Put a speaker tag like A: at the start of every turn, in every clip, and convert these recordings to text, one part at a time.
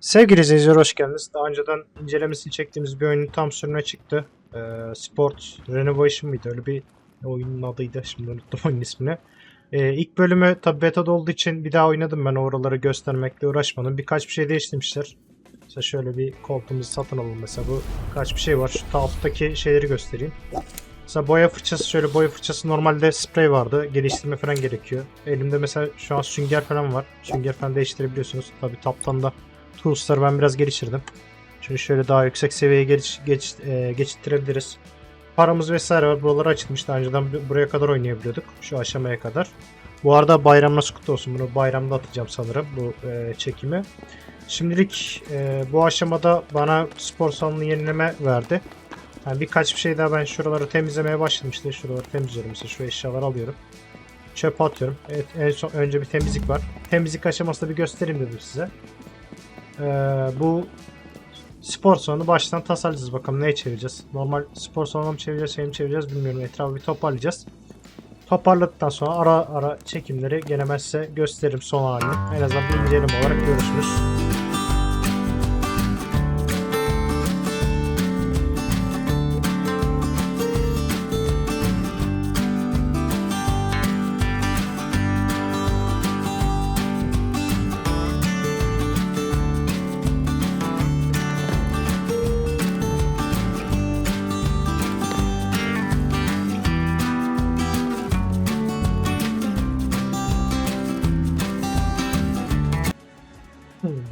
A: Sevgili izleyiciler hoş geldiniz. Daha önceden incelemesini çektiğimiz bir oyunun tam sürümüne çıktı. Ee, Sport Renovation mıydı? Öyle bir oyunun adıydı. Şimdi unuttum oyunun ismini. Ee, ilk bölümü tabi beta'da olduğu için bir daha oynadım ben oraları göstermekle uğraşmadım. Birkaç bir şey değiştirmişler. Mesela şöyle bir koltuğumuzu satın alalım mesela bu kaç bir şey var. Şu alttaki şeyleri göstereyim. Mesela boya fırçası şöyle boya fırçası normalde sprey vardı. Geliştirme falan gerekiyor. Elimde mesela şu an sünger falan var. Sünger falan değiştirebiliyorsunuz. Tabi taptan da Tools'ları ben biraz geliştirdim. Şimdi şöyle daha yüksek seviyeye geç, geç, e, geçittirebiliriz. Paramız vesaire var. Buraları açılmış. Daha önceden bu- buraya kadar oynayabiliyorduk. Şu aşamaya kadar. Bu arada bayram nasıl kutlu olsun. Bunu bayramda atacağım sanırım bu e, çekimi. Şimdilik e, bu aşamada bana spor salonu yenileme verdi. Yani birkaç bir şey daha ben şuraları temizlemeye başladım işte. Şuraları temizliyorum. Mesela şu eşyaları alıyorum. Çöpe atıyorum. Evet, en son önce bir temizlik var. Temizlik aşamasında bir göstereyim dedim size. Ee, bu spor salonu baştan tasarlayacağız bakalım neye çevireceğiz. Normal spor salonu mu çevireceğiz, şey mi çevireceğiz bilmiyorum. Etrafı bir toparlayacağız. Toparladıktan sonra ara ara çekimleri gene ben gösteririm son halini. En azından bir inceleme olarak görüşürüz.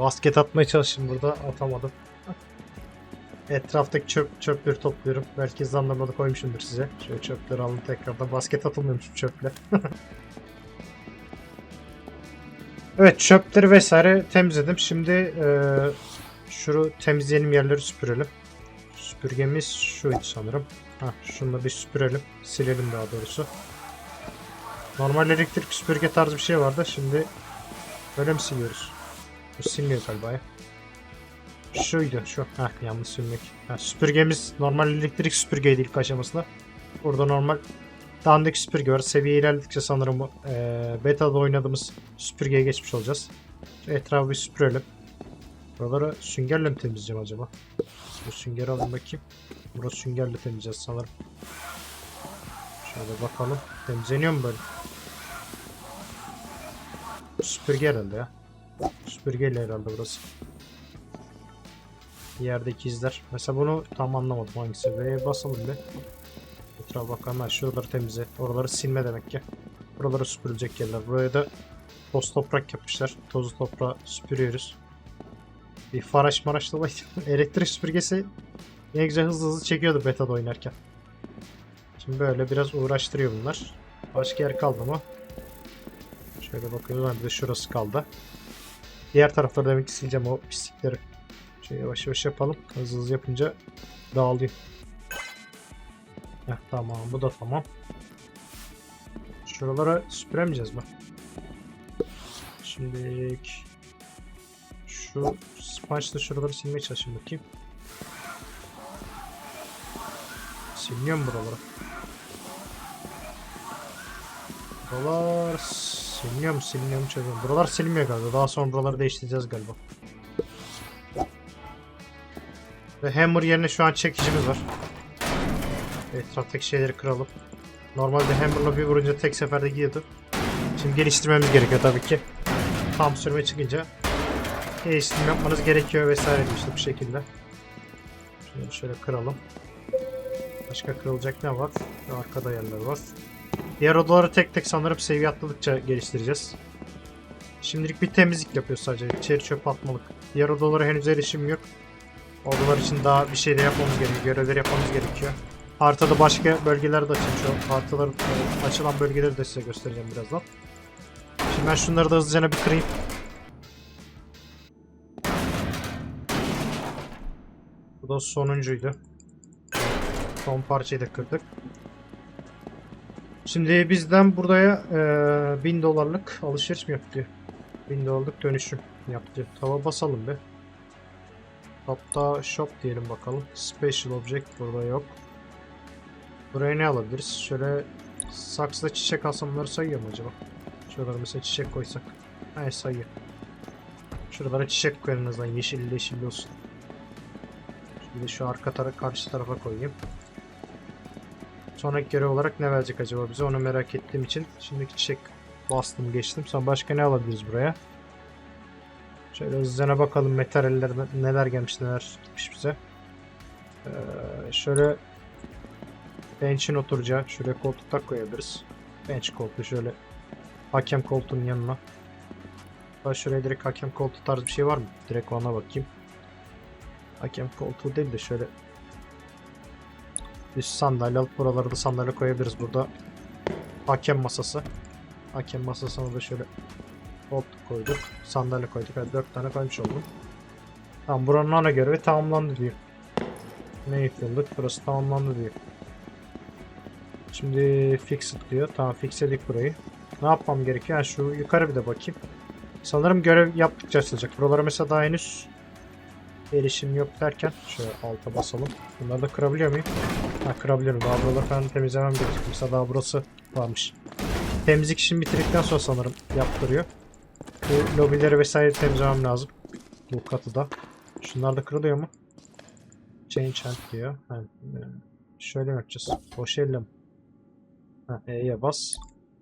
A: Basket atmaya çalıştım burada atamadım. Etraftaki çöp çöpleri topluyorum. Belki zanlamada koymuşumdur size. Şöyle çöpleri alın tekrardan. Basket atılmıyormuş bu çöple. evet çöpleri vesaire temizledim. Şimdi eee şu temizleyelim yerleri süpürelim. Süpürgemiz şuydu sanırım. Ha, şunu da bir süpürelim. Silelim daha doğrusu. Normal elektrik süpürge tarzı bir şey vardı. Şimdi böyle mi siliyoruz? Bu silmiyor galiba ya. Şuydu şu. Heh yanlış silmek. Ha, süpürgemiz normal elektrik süpürgeydi ilk aşamasında. Burada normal dandik süpürge var. Seviye ilerledikçe sanırım eee beta'da oynadığımız süpürgeye geçmiş olacağız. Etrafı bir süpürelim. Buraları süngerle mi temizleyeceğim acaba? Bu süngeri alayım bakayım. Burası süngerle temizleyeceğiz sanırım. Şöyle bakalım. Temizleniyor mu böyle? Süpürge herhalde ya. Süpürgeyle herhalde burası. Yerdeki izler. Mesela bunu tam anlamadım hangisi. V'ye basalım bir. Etrafa bakalım. Ha, şuraları temizle. Oraları silme demek ki. Buraları süpürülecek yerler. Buraya da toz toprak yapmışlar. Tozu toprağı süpürüyoruz. Bir faraş maraş dolayı. Elektrik süpürgesi ne güzel hızlı hızlı çekiyordu betada oynarken. Şimdi böyle biraz uğraştırıyor bunlar. Başka yer kaldı mı? Şöyle bakıyoruz. Bir de şurası kaldı. Diğer tarafları demek ki sileceğim o pislikleri. Şöyle yavaş yavaş yapalım. Hızlı hızlı yapınca dağılıyor. Heh, tamam bu da tamam. Şuralara süpüremeyeceğiz mi? Şimdi şu sponge'la şuraları silmeye çalışayım bakayım. Siliniyor mu buraları? Buralar siliniyor mu siliniyor mu çözüyorum. Buralar silinmiyor galiba. Daha sonra buraları değiştireceğiz galiba. Ve hammer yerine şu an çekicimiz var. Etraftaki şeyleri kıralım. Normalde hammer'la bir vurunca tek seferde gidiyordu. Şimdi geliştirmemiz gerekiyor tabii ki. Tam sürme çıkınca geliştirme yapmanız gerekiyor vesaire işte bu şekilde. Şöyle, şöyle kıralım. Başka kırılacak ne var? Arkada yerler var. Diğer odaları tek tek sanırım seviye atladıkça geliştireceğiz. Şimdilik bir temizlik yapıyoruz sadece. İçeri çöp atmalık. Diğer odalara henüz erişim yok. Odalar için daha bir şey de yapmamız gerekiyor. Görevleri yapmamız gerekiyor. Haritada başka bölgeler de açılmış. O e, açılan bölgeleri de size göstereceğim birazdan. Şimdi ben şunları da hızlıca bir kırayım. Bu da sonuncuydu. Son parçayı da kırdık. Şimdi bizden buraya e, 1000 dolarlık alışveriş mi yaptı? 1000 dolarlık dönüşüm yaptı. Tava basalım be. Hatta shop diyelim bakalım. Special object burada yok. Buraya ne alabiliriz? Şöyle saksıda çiçek alsam bunları sayıyor mu acaba? Şuralara mesela çiçek koysak. Hayır sayıyor. Şuralara çiçek koyalım en azından yeşilli yeşilli olsun. Şimdi şu arka tara karşı tarafa koyayım. Sonraki görev olarak ne verecek acaba bize onu merak ettiğim için şimdiki çiçek bastım geçtim. Sonra başka ne alabiliriz buraya? Şöyle hızlıca bakalım materyaller neler gelmiş neler gitmiş bize. Ee, şöyle bench'in oturacağı şuraya koltuklar koyabiliriz. Bench koltuğu şöyle hakem koltuğunun yanına. Hatta şuraya direkt hakem koltuğu tarzı bir şey var mı? Direkt ona bakayım. Hakem koltuğu değil de şöyle üst sandalye alıp buralara da sandalye koyabiliriz. Burada hakem masası. Hakem masasına da şöyle koltuk koyduk. Sandalye koyduk. Hadi 4 tane koymuş oldum. Tamam buranın ana görevi tamamlandı diyor. Ne yapıyorduk? Burası tamamlandı diyor. Şimdi fix it diyor. Tamam fixledik burayı. Ne yapmam gerekiyor? Yani şu yukarı bir de bakayım. Sanırım görev yaptıkça açılacak. Buralara mesela daha henüz erişim yok derken şöyle alta basalım. Bunları da kırabiliyor muyum? Ha kırabiliyorum. Daha buraları falan temizlemem gerekiyor. Mesela daha burası varmış. Temizlik işini bitirdikten sonra sanırım yaptırıyor. Bu lobileri vesaire temizlemem lazım. Bu katı da. Şunlar da kırılıyor mu? Change hand diyor. Ha, e, şöyle mi yapacağız? Boş elle mi? E'ye bas.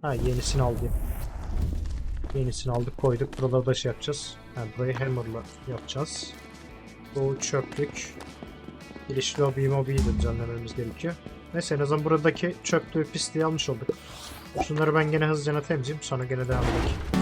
A: Ha yenisini aldım. Yenisini aldık koyduk. Buralarda şey yapacağız. Ha, burayı hammer'la yapacağız. Bu çöplük. Giriş lobby mobiyi de düzenlememiz gerekiyor. Neyse en azından buradaki çöplüğü pisliği almış olduk. Şunları ben gene hızlıca temizleyeyim sonra gene devam edelim.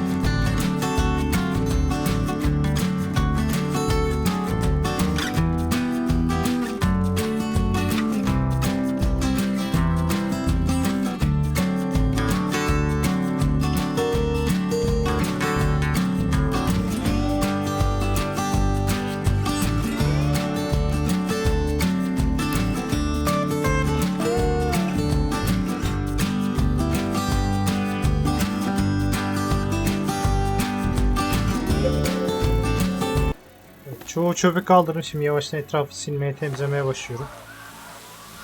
A: Çoğu çöpü kaldırın. Şimdi yavaştan etrafı silmeye, temizlemeye başlıyorum.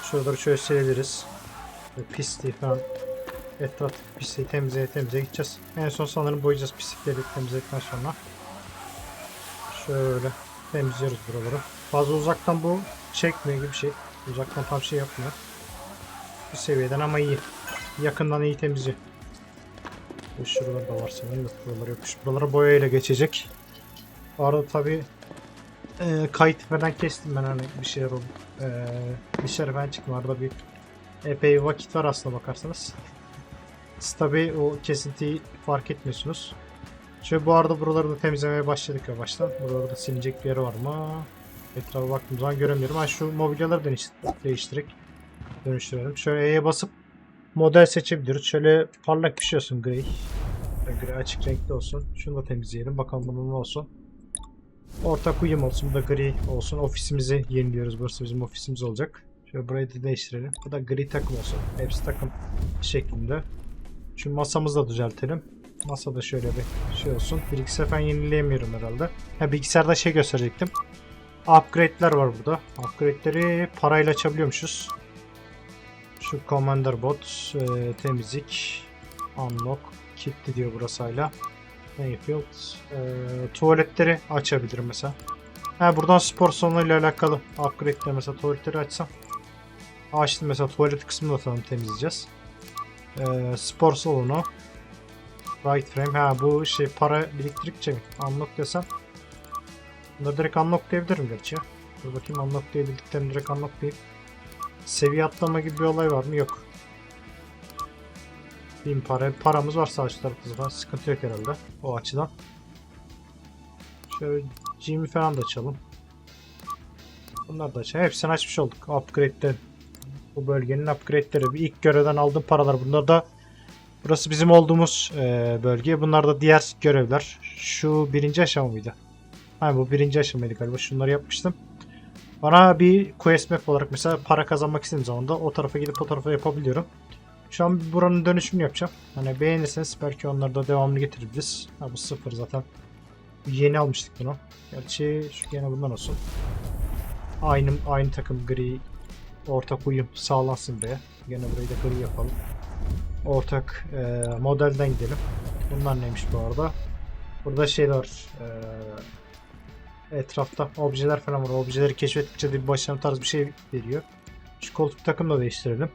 A: Şuraları şöyle silebiliriz. Pisliği falan. Etraf pisliği temizleye temizleye gideceğiz. En son sanırım boyayacağız pislikleri temizledikten sonra. Şöyle temizliyoruz buraları. Fazla uzaktan bu çekmiyor gibi bir şey. Uzaktan tam şey yapmıyor. Bu seviyeden ama iyi. Yakından iyi temizliyor. Şuralar da var sanırım. Yok buralar yokmuş. Buralara boyayla geçecek. Bu arada tabi e, kayıt falan kestim ben hani bir şeyler oldu. E, dışarı ben çıktım arada bir epey vakit var aslında bakarsanız. Siz tabi o kesintiyi fark etmiyorsunuz. Şöyle bu arada buraları da temizlemeye başladık yavaştan. Buralarda silinecek bir yer var mı? Etrafa baktığım zaman göremiyorum. Ha şu mobilyaları değiş değiştirerek dönüştürelim. Şöyle E'ye basıp model seçebiliriz. Şöyle parlak bir şey olsun gri. Gri açık renkli olsun. Şunu da temizleyelim. Bakalım bunun ne olsun. Ortak uyum olsun. Bu da gri olsun. Ofisimizi yeniliyoruz. Burası bizim ofisimiz olacak. Şöyle burayı da değiştirelim. Bu da gri takım olsun. Hepsi takım şeklinde. Şu masamızı da düzeltelim. Masada şöyle bir şey olsun. Bilgisayar falan yenileyemiyorum herhalde. Ha bilgisayarda şey gösterecektim. Upgrade'ler var burada. Upgrade'leri parayla açabiliyormuşuz. Şu Commander Bot, e, temizlik, Unlock, Kitli diyor burası. Mayfield, e, tuvaletleri açabilirim mesela. Ha buradan spor salonuyla alakalı upgrade'le mesela tuvaletleri açsam. Açtım mesela tuvalet kısmını da tamam temizleyeceğiz. E, spor salonu. Right frame. Ha bu şey para biriktirdikçe mi? Unlock desem. Bunları direkt unlock diyebilirim gerçi ya. Dur bakayım unlock diyebildiklerini direkt unlock deyip. Seviye atlama gibi bir olay var mı? Yok. Bin para. Paramız var sağ zaten. Sıkıntı yok herhalde. O açıdan. Şöyle Jimmy falan da açalım. Bunlar da açalım. Hepsini açmış olduk. Upgrade'den. Bu bölgenin upgrade'leri. Bir ilk görevden aldığım paralar. Bunlar da Burası bizim olduğumuz e, bölge. Bunlar da diğer görevler. Şu birinci aşama mıydı? Ha bu birinci aşamaydı galiba. Şunları yapmıştım. Bana bir quest map olarak mesela para kazanmak istediğim zaman da o tarafa gidip o tarafa yapabiliyorum. Şu an buranın dönüşümünü yapacağım. Hani beğenirseniz belki onları da devamlı getirebiliriz. Ha bu sıfır zaten. Yeni almıştık bunu. Gerçi şu gene bundan olsun. Aynı aynı takım gri ortak uyum sağlansın buraya. Gene burayı da gri yapalım. Ortak e, modelden gidelim. Bunlar neymiş bu arada? Burada şeyler. Ee, etrafta objeler falan var. Objeleri keşfettikçe bir başarı tarz bir şey veriyor. Şu koltuk takımı da değiştirelim.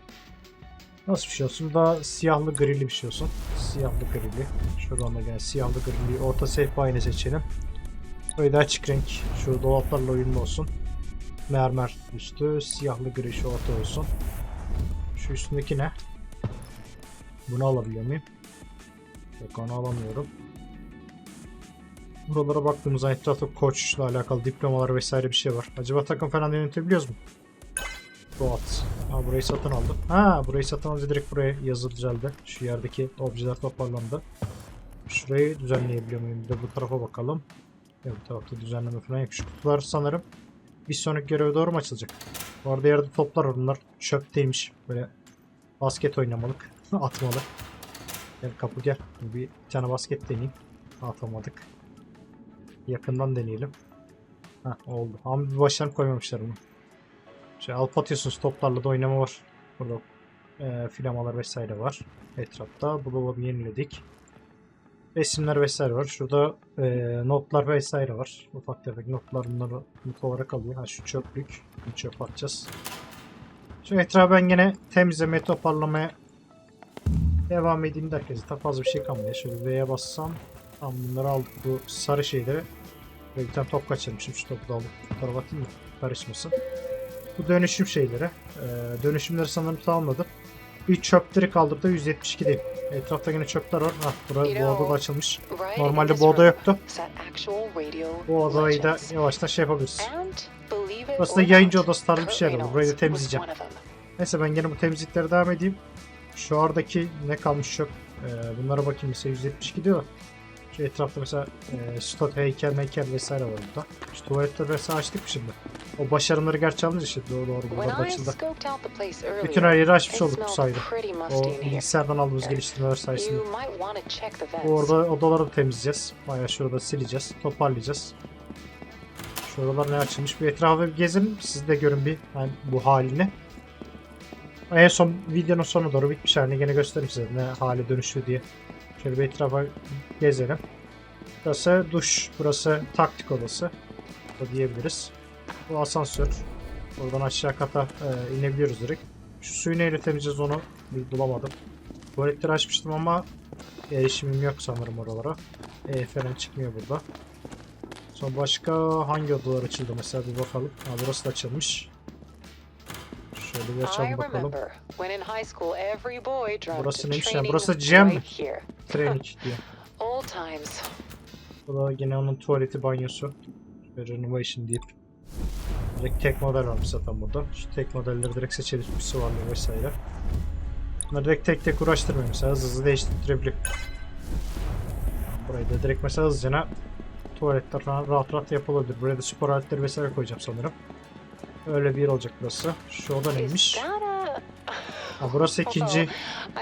A: Nasıl bir şey olsun? Daha siyahlı grili bir şey olsun. Siyahlı grili. Şuradan da gene siyahlı grili. Orta sehpayını seçelim. Böyle daha açık renk. Şu dolaplarla uyumlu olsun. Mermer üstü. Siyahlı gri şu orta olsun. Şu üstündeki ne? Bunu alabiliyor muyum? Yok onu alamıyorum. Buralara baktığımızda etrafta koçla alakalı diplomalar vesaire bir şey var. Acaba takım falan yönetebiliyoruz mu? Boat. Ha burayı satın aldım. Ha burayı satın alınca direkt buraya yazı düzeldi. Şu yerdeki objeler toparlandı. Şurayı düzenleyebiliyor muyum? Bir de bu tarafa bakalım. Evet bu tarafta düzenleme falan yok. Şu kutular sanırım bir sonraki göreve doğru mu açılacak? Bu arada yerde toplar. Bunlar çöpteymiş. Böyle basket oynamalık. Atmalı. Gel kapı gel. Bir, bir tane basket deneyeyim. Atamadık. Yakından deneyelim. Heh oldu. Ama bir başlarını koymamışlar bunu. Şey, alp atıyorsunuz toplarla da oynama var. Burada e, filamalar vesaire var. Etrafta. Bu dolabı yeniledik. Resimler vesaire var. Şurada e, notlar vesaire var. Ufak tefek notlar bunları not olarak alıyor. Ha şu çöplük. Bir çöp atacağız. Şu etrafı ben gene temizlemeye toparlamaya devam edeyim derken zaten fazla bir şey kalmıyor. Şöyle V'ye bassam tam bunları aldık bu sarı şeyleri. Böyle bir tane top kaçırmışım. Şu topu da alıp tarafa atayım mı? Karışmasın. Bu dönüşüm şeyleri. E, dönüşümleri sanırım tamamladım. Bir çöpleri kaldırdı 172'deyim. Etrafta yine çöpler var. Ah burası bu oda da açılmış. Normalde bu oda yoktu. Bu odayı da yavaştan şey yapabiliriz. Burası da yayıncı odası tarzı bir şey herhalde. Burayı da temizleyeceğim. Neyse ben gene bu temizliklere devam edeyim. Şu aradaki ne kalmış yok. Ee, bunlara bakayım mesela 172 diyor. Şu etrafta mesela e, stot heykel heykel vesaire var burada. Şu tuvaletleri vesaire açtık mı şimdi? O başarımları gerçi alınca işte doğru doğru burada açıldı. Bütün her yeri açmış olduk bu sayede. O bilgisayardan aldığımız geliştirmeler sayesinde. Bu orada odaları da temizleyeceğiz. Bayağı şurada sileceğiz. Toparlayacağız. Şuralar ne açılmış? Bir etrafı bir gezin. Siz de görün bir yani bu halini. En son videonun sonuna doğru bitmiş halini gene göstereyim size ne hale dönüşüyor diye. Şöyle bir etrafa gezelim. Burası duş. Burası taktik odası. Da diyebiliriz. Bu asansör. Oradan aşağı kata e, inebiliyoruz direkt. Şu suyu neyle temizleyeceğiz onu bulamadım. Tuvaletleri açmıştım ama erişimim yok sanırım oralara. E falan çıkmıyor burada. Son başka hangi odalar açıldı mesela bir bakalım. Ha, burası da açılmış. Şöyle bir açalım bakalım. Burası neymiş ya? Burası
B: here.
A: Training diyor. Bu da yine onun tuvaleti banyosu. Ve renovation deyip. Direkt tek model varmış zaten burada. Şu tek modelleri direkt seçelim. Üstü varlığı vesaire. Bunları direkt tek tek uğraştırmıyor mesela. Hızlı hızlı değiştirebiliyor. Burayı da direkt mesela hızlıca tuvaletler falan rahat rahat yapılabilir. Buraya da spor aletleri vesaire koyacağım sanırım. Öyle bir yer olacak burası. Şu oda neymiş? Ha, burası ikinci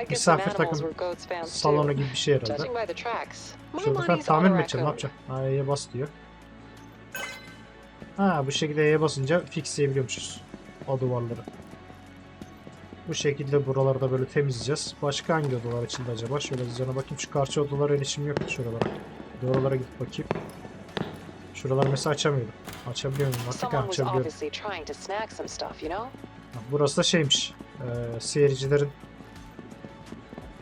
A: misafir takım salonu gibi bir şey herhalde. Şurada
B: on
A: tamir mi edeceğim? Ne yapacağım? Ha E'ye bas diyor. Ha bu şekilde E'ye basınca fixleyebiliyormuşuz o duvarları. Bu şekilde buraları da böyle temizleyeceğiz. Başka hangi odalar açıldı acaba? Şöyle düzene bakayım. Şu karşı odalara erişim yok şuralara. Doğrulara gidip bakayım. Şuraları mesela açamıyordum. Açabiliyor muyum? Artık açabiliyorum. Burası da şeymiş. E, seyircilerin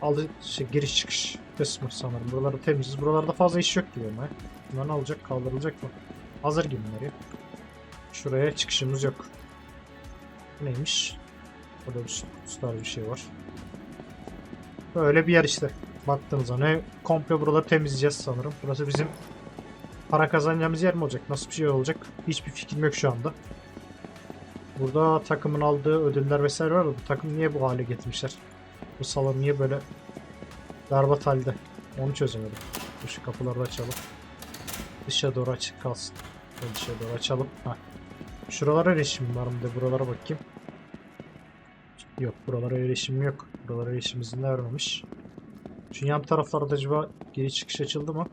A: aldı şey, giriş çıkış kısmı sanırım. Buraları temiziz. Buralarda fazla iş yok gibi ama. Bunlar ne olacak? Kaldırılacak mı? Hazır gibi bunlar ya. Şuraya çıkışımız yok. Neymiş? Burada bir star bir şey var. Böyle bir yer işte. Baktığınızda ne komple buraları temizleyeceğiz sanırım. Burası bizim para kazanacağımız yer mi olacak? Nasıl bir şey olacak? Hiçbir fikrim yok şu anda. Burada takımın aldığı ödüller vesaire var bu takım niye bu hale getirmişler? Bu salon niye böyle berbat halde? Onu çözemedim. Dur Şu kapıları açalım. Dışa doğru açık kalsın. Şöyle Dışa doğru açalım. Heh. Şuralara erişim var mı de buralara bakayım. Yok buralara erişim yok. Buralara erişim izni vermemiş. Şu yan taraflarda acaba geri çıkış açıldı mı?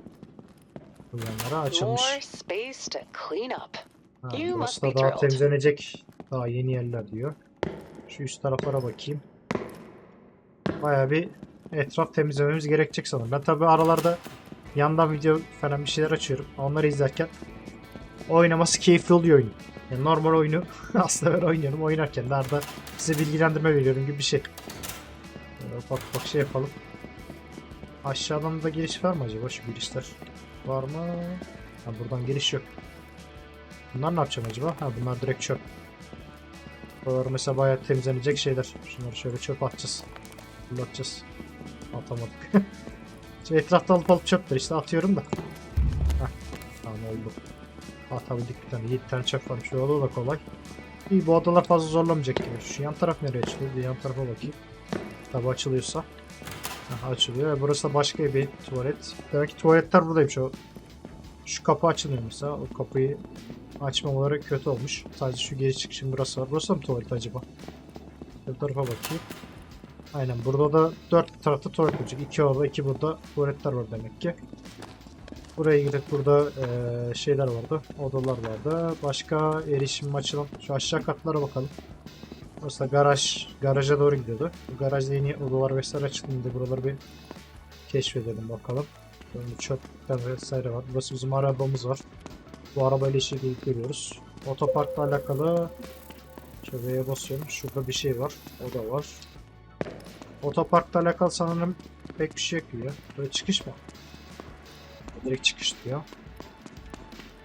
A: Yanlara açılmış. Ha, burası da daha temizlenecek daha yeni yerler diyor. Şu üst taraflara bakayım. Baya bir etraf temizlememiz gerekecek sanırım. Ben tabi aralarda yandan video falan bir şeyler açıyorum. Onları izlerken oynaması keyifli oluyor oyun. Yani normal oyunu aslında ben oynuyorum. Oynarken de arada size bilgilendirme veriyorum gibi bir şey. Böyle ufak ufak şey yapalım. Aşağıdan da giriş var mı acaba şu girişler? Var mı? Ha, buradan giriş yok. Bunlar ne yapacağım acaba? Ha bunlar direkt çöp. Buralar mesela bayağı temizlenecek şeyler. Şunları şöyle çöp atacağız. Fırlatacağız. Atamadık. Şu etrafta alıp alıp çöpler işte atıyorum da. Heh, tamam oldu. Atabildik bir tane. 7 tane çöp varmış. Oda da kolay. İyi bu odalar fazla zorlamayacak gibi. Şu yan taraf nereye açılıyor? Bir yan tarafa bakayım. Tabi açılıyorsa. Aha, açılıyor. Ve burası da başka bir tuvalet. Demek ki tuvaletler buradaymış o. Şu kapı açılıyor mesela. O kapıyı açmamaları kötü olmuş. Sadece şu geri çıkışın burası var. Burası da mı tuvalet acaba? Bu tarafa bakayım. Aynen burada da dört tarafta tuvalet olacak. İki orada iki burada tuvaletler var demek ki. Buraya gidip burada eee, şeyler vardı. Odalar vardı. Başka erişim açılan. Şu aşağı katlara bakalım. Burası garaj. Garaja doğru gidiyordu. Bu garajda yeni odalar vesaire açıldığında buraları bir keşfedelim bakalım. Böyle çöpler vesaire var. Burası bizim arabamız var. Bu arabayla işe gidip görüyoruz. Otoparkla alakalı şuraya basıyorum. Şurada bir şey var. O da var. Otoparkla alakalı sanırım pek bir şey yok ya. Böyle çıkış mı? Direkt çıkış diyor.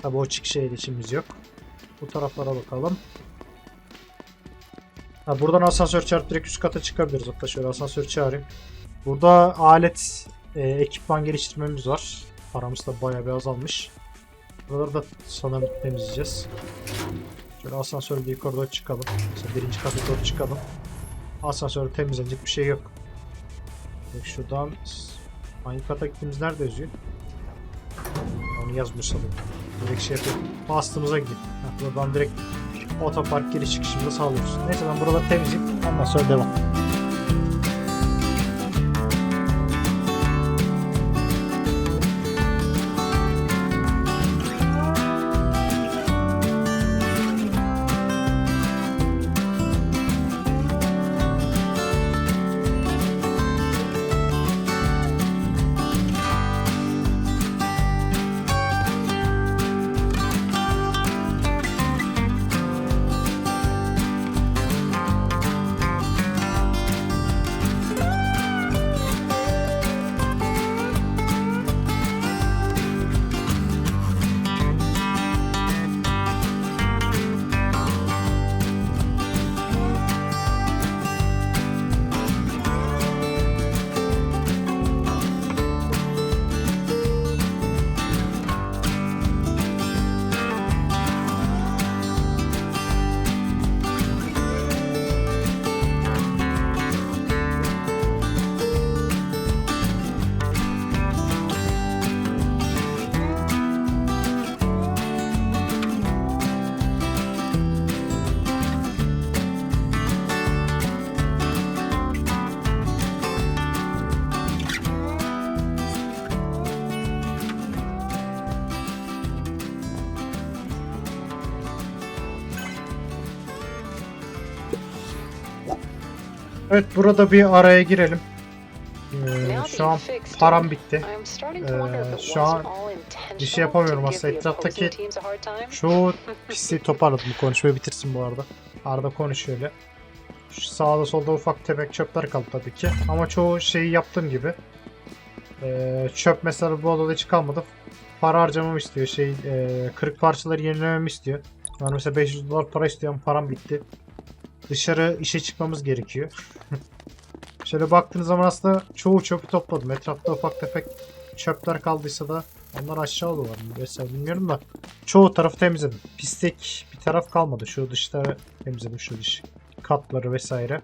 A: Tabi o çıkışa erişimimiz yok. Bu taraflara bakalım. Ha, buradan asansör çağırıp direkt üst kata çıkabiliriz. Hatta şöyle asansör çağırayım. Burada alet, e, ekipman geliştirmemiz var. Paramız da bayağı bir azalmış. Buraları da sanırım temizleyeceğiz. Şöyle asansörle yukarı doğru çıkalım. Mesela birinci kata doğru çıkalım. Asansörde temizlenecek bir şey yok. Peki şuradan hangi kata gittiğimiz nerede yazıyor? Onu yazmış sanırım. Direkt şey yapıp bastığımıza gidip. Buradan direkt otopark giriş çıkışında sağlıyoruz. Neyse ben buraları temizleyeyim. Ondan sonra devam. Evet burada bir araya girelim. Ee, şu an param
B: it,
A: bitti. Ee, şu an bir şey yapamıyorum aslında. Etraftaki. Şu pisliği toparladım. Bu konuşmayı bitirsin bu arada. Arada konuşuyor öyle. Şu sağda solda ufak tefek çöpler kaldı tabii ki. Ama çoğu şeyi yaptığım gibi. Ee, çöp mesela bu odada hiç kalmadı. Para harcamamı istiyor. Şey, e, kırık parçaları yenilememi istiyor. Yani mesela 500 dolar para istiyorum. Param bitti. Dışarı işe çıkmamız gerekiyor. Şöyle baktığınız zaman aslında çoğu çöpü topladım. Etrafta ufak tefek çöpler kaldıysa da onlar aşağı mu vesaire bilmiyorum da çoğu tarafı temizledim. Pislik bir taraf kalmadı. Şu dışları temizledim şu dış katları vesaire.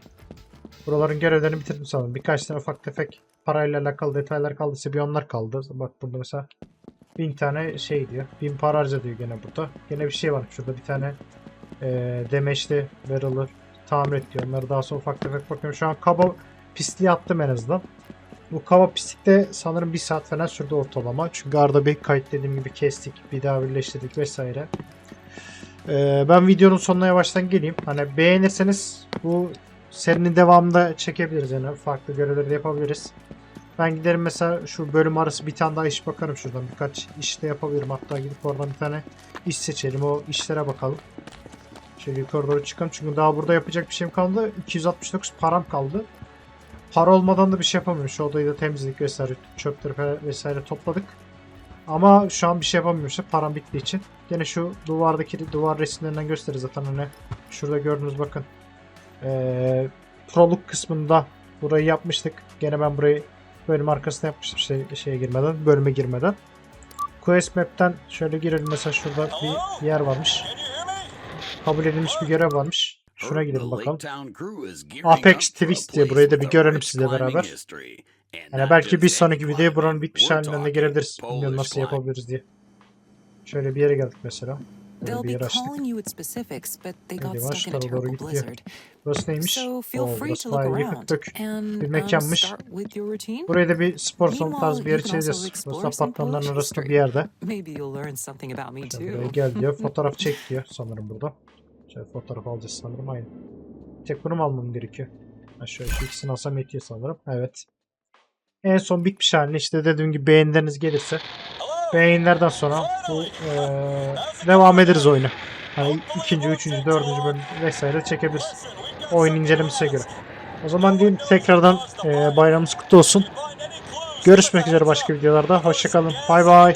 A: Buraların görevlerini bitirdim sanırım. Birkaç tane ufak tefek parayla alakalı detaylar kaldıysa bir onlar kaldı. Bak burada mesela bin tane şey diyor. Bin para harca diyor gene burada. Gene bir şey var. Şurada bir tane eee demeçli barrel'ı tamir et diyor. Onları daha sonra ufak tefek bakıyorum. Şu an kaba pisliği attım en azından. Bu kaba pislikte sanırım bir saat falan sürdü ortalama. Çünkü arada bir kayıt dediğim gibi kestik. Bir daha birleştirdik vesaire. Ee, ben videonun sonuna yavaştan geleyim. Hani beğenirseniz bu serinin devamında çekebiliriz. Yani farklı görevleri de yapabiliriz. Ben giderim mesela şu bölüm arası bir tane daha iş bakarım şuradan. Birkaç iş de yapabilirim. Hatta gidip oradan bir tane iş seçelim. O işlere bakalım. Şöyle yukarı doğru çıkalım. Çünkü daha burada yapacak bir şeyim kaldı. 269 param kaldı. Para olmadan da bir şey yapamıyorum. Şu odayı da temizledik vesaire. Çöpleri vesaire topladık. Ama şu an bir şey yapamıyorum işte param bittiği için. Gene şu duvardaki duvar resimlerinden gösteririz zaten hani. Şurada gördüğünüz bakın. Ee, proluk kısmında burayı yapmıştık. Gene ben burayı bölüm arkasına yapmıştım şey, şeye girmeden, bölüme girmeden. Quest Map'ten şöyle girelim mesela şurada bir yer varmış. Kabul edilmiş bir görev varmış. Şuna gidelim bakalım.
C: Apex Twist diye burayı da bir görelim sizle beraber.
A: Yani belki bir sonraki videoya buranın bitmiş halinden de girebiliriz. Bilmiyorum nasıl yapabiliriz diye. Şöyle bir yere geldik mesela.
D: They'll be calling you with specifics, but they got stuck in a terrible blizzard.
A: Burası neymiş?
D: So feel free to look around and
A: bir
D: um,
A: mekanmış. Burayı da bir spor salonu tarzı bir yere çevireceğiz. Burası apartmanların arasında bir yerde.
D: Maybe you'll learn something about me too.
A: buraya gel diyor. Fotoğraf çek diyor sanırım burada. Şöyle fotoğraf alacağız sanırım aynı. Tek bunu mu almam gerekiyor? Ha şöyle şu ikisini alsam yetiyor sanırım. Evet. En son bitmiş halini işte dediğim gibi beğenileriniz gelirse beğenilerden sonra bu eee, devam ederiz oyunu. Hani ikinci, üçüncü, dördüncü bölüm vesaire çekebiliriz. Oyun incelemesine göre. O zaman diyeyim tekrardan eee bayramımız kutlu olsun. Görüşmek üzere başka videolarda. Hoşçakalın. Bay bay.